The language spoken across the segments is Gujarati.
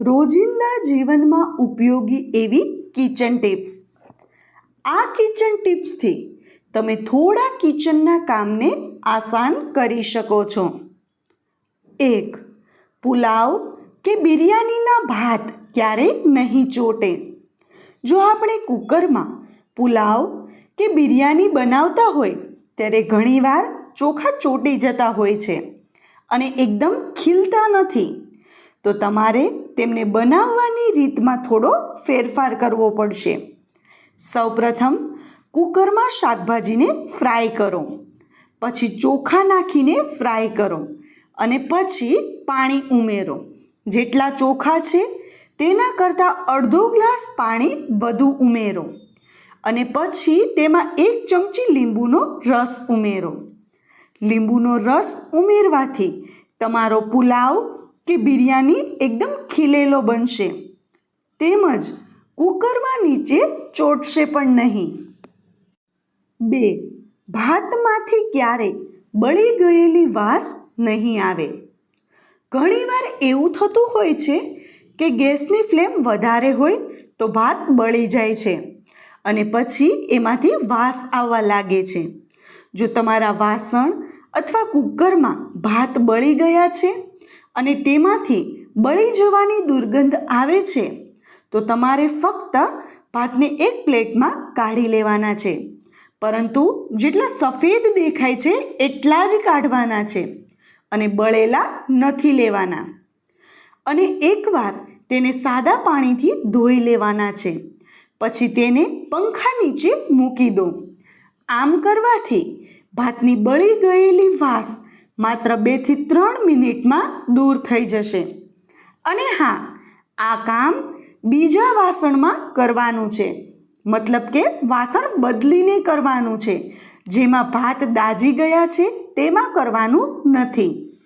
રોજિંદા જીવનમાં ઉપયોગી એવી કિચન ટિપ્સ. આ કિચન ટિપ્સથી તમે થોડા કિચનના કામને આસાન કરી શકો છો. એક, પુલાવ કે બિરયાનીના ભાત ક્યારેય નહીં ચોટે. જો આપણે કુકરમાં પુલાવ કે બિરયાની બનાવતા હોય, ત્યારે ઘણીવાર ચોખા ચોટી જતા હોય છે અને એકદમ ખીલતા નથી. તો તમારે તેમને બનાવવાની રીતમાં થોડો ફેરફાર કરવો પડશે. સૌપ્રથમ, કુકરમાં શાકભાજીને ફ્રાય કરો. પછી ચોખા નાખીને ફ્રાય કરો અને પછી પાણી ઉમેરો. જેટલા ચોખા છે, તેના કરતાં અડધો ગ્લાસ પાણી વધુ ઉમેરો અને પછી તેમાં એક ચમચી લીંબુનો રસ ઉમેરો. લીંબુનો રસ ઉમેરવાથી તમારો પુલાવ કે બિરયાની એકદમ ખીલેલો બનશે. તેમજ કુકરમાં નીચે ચોટશે પણ નહીં. બે, ભાતમાંથી ક્યારે બળી ગયેલી વાસ નહીં આવે. ઘણીવાર એવું થતું હોય છે કે ગેસની ફ્લેમ વધારે હોય તો ભાત બળી જાય છે અને પછી એમાંથી વાસ આવવા લાગે છે. જો તમારા વાસણ અથવા કુકરમાં ભાત બળી ગયા છે અને તેમાંથી બળી જવાની દુર્ગંધ આવે છે, તો તમારે ફક્ત ભાતને એક પ્લેટમાં કાઢી લેવાના છે. પરંતુ જેટલા સફેદ દેખાય છે, એટલા જ કાઢવાના છે અને બળેલા નથી લેવાના. અને એકવાર તેને સાદા પાણીથી ધોઈ લેવાના છે, પછી તેને પંખા નીચે મૂકી દો. આમ કરવાથી ભાતની બળી ગયેલી વાસ માત્ર બેથી ત્રણ મિનિટમાં દૂર થઈ જશે. અને હા, આ કામ બીજા વાસણમાં કરવાનું છે. મતલબ કે વાસણ બદલીને કરવાનું છે. જેમાં ભાત દાજી ગયા છે તેમાં કરવાનું નથી.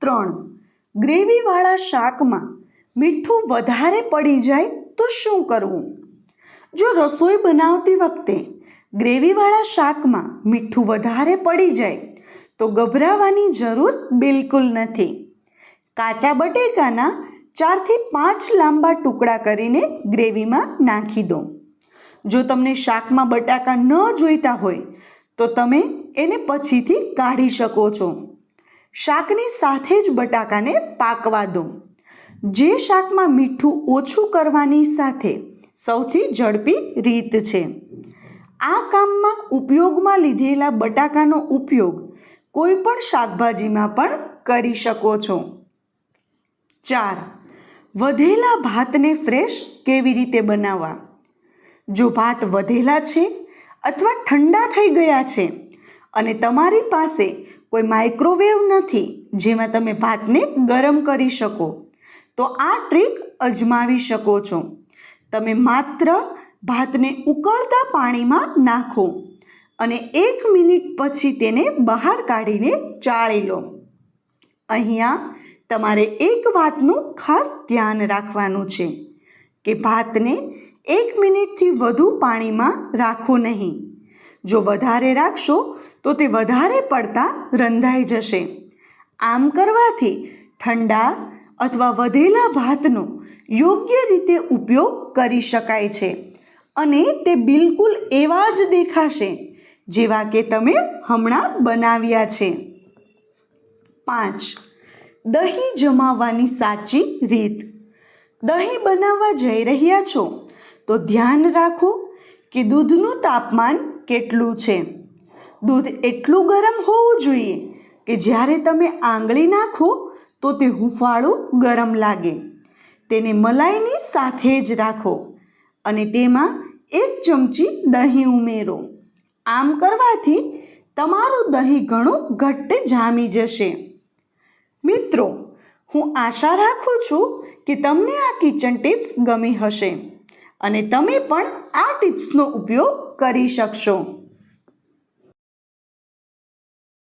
ત્રણ, ગ્રેવીવાળા શાકમાં મીઠું વધારે પડી જાય તો શું કરવું? જો રસોઈ બનાવતી વખતે ગ્રેવીવાળા શાકમાં મીઠું વધારે પડી જાય તો ગભરાવાની જરૂર બિલકુલ નથી. કાચા બટેકાના ચારથી પાંચ લાંબા ટુકડા કરીને ગ્રેવીમાં નાખી દો. જો તમને શાકમાં બટાકા ન જોઈતા હોય, તો તમે એને પછીથી કાઢી શકો છો. શાકની સાથે જ બટાકાને પાકવા દો. જે શાકમાં મીઠું ઓછું કરવાની સાથે સૌથી ઝડપી રીત છે. આ કામમાં ઉપયોગમાં લીધેલા બટાકાનો ઉપયોગ કોઈ પણ શાકભાજીમાં પણ કરી શકો છો. ચાર, વધેલા ભાતને ફ્રેશ કેવી રીતે બનાવવા? જો ભાત વધેલા છે અથવા ઠંડા થઈ ગયા છે અને તમારી પાસે કોઈ માઇક્રોવેવ નથી જેમાં તમે ભાતને ગરમ કરી શકો, તો આ ટ્રીક અજમાવી શકો છો. તમે માત્ર ભાતને ઉકળતા પાણીમાં નાખો. અને એક મિનિટ પછી તેને બહાર કાઢીને ચાળી લો. અહીંયા તમારે એક વાતનું ખાસ ધ્યાન રાખવાનું છે કે ભાતને એક મિનિટથી વધુ પાણીમાં રાખો નહીં. જો વધારે રાખશો તો તે વધારે પડતા રંધાઈ જશે. આમ કરવાથી ઠંડા અથવા વધેલા ભાતનો યોગ્ય રીતે ઉપયોગ કરી શકાય છે અને તે બિલકુલ એવા જ દેખાશે જેવા કે તમે હમણાં બનાવ્યા છે. પાંચ. દહીં જમાવવાની સાચી રીત. દહીં બનાવવા જઈ રહ્યા છો, તો ધ્યાન રાખો કે દૂધનું તાપમાન કેટલું છે. દૂધ એટલું ગરમ હોવું જોઈએ કે જ્યારે તમે આંગળી નાખો, તો તે હુંફાળું ગરમ લાગે. તેને મલાઈની સાથે જ રાખો અને તેમાં એક ચમચી દહીં ઉમેરો. આમ કરવાથી તમારું દહીં ઘણું ઘટ્ટ જામી જશે. મિત્રો, હું આશા રાખું છું કે તમને આ કિચન ટિપ્સ ગમી હશે અને તમે પણ આ ટિપ્સનો ઉપયોગ કરી શકશો.